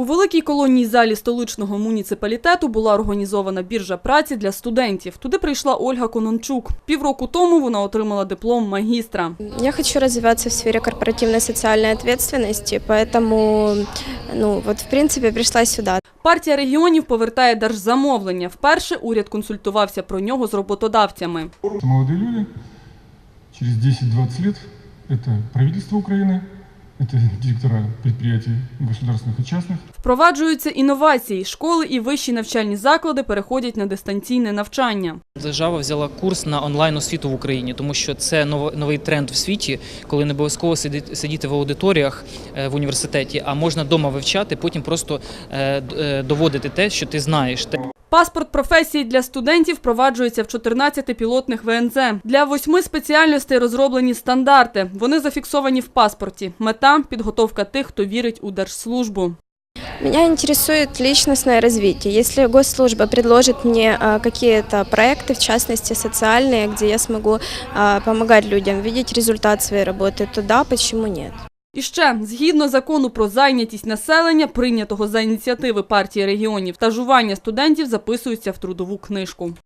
У великій колонній залі столичного муніципалітету була організована біржа праці для студентів. Туди прийшла Ольга Конончук. Півроку тому вона отримала диплом магістра. Я хочу развиваться в сфере корпоративной социальной ответственности, поэтому, ну, вот, в принципе, пришла сюда. Партія регіонів повертає держзамовлення. Вперше уряд консультувався про нього з роботодавцями. Это молодые люди, через 10-20 лет это правительство Украины, это директора предприятий государственных и частных, Впроваджуються інновації. Школи і вищі навчальні заклади переходять на дистанційне навчання. Держава взяла курс на онлайн освіту в Україні, тому що це нов- новий тренд в світі, коли не обов'язково сидіти, сидіти в аудиторіях е, в університеті, а можна вдома вивчати, потім просто е, д- е, доводити те, що ти знаєш. Те- Паспорт професії для студентів впроваджується в 14 пілотних ВНЗ. Для восьми спеціальностей розроблені стандарти. Вони зафіксовані в паспорті. Мета підготовка тих, хто вірить у держслужбу. Меня интересует личностное развитие. Если госслужба предложит мне а, какие-то проекты, в частности социальные, где я смогу а, помогать людям видеть результат своей работы, то да, почему нет? І ще, згідно закону про зайнятість населення, прийнятого за ініціативи партії регіонів, стажування студентів записуються в трудову книжку.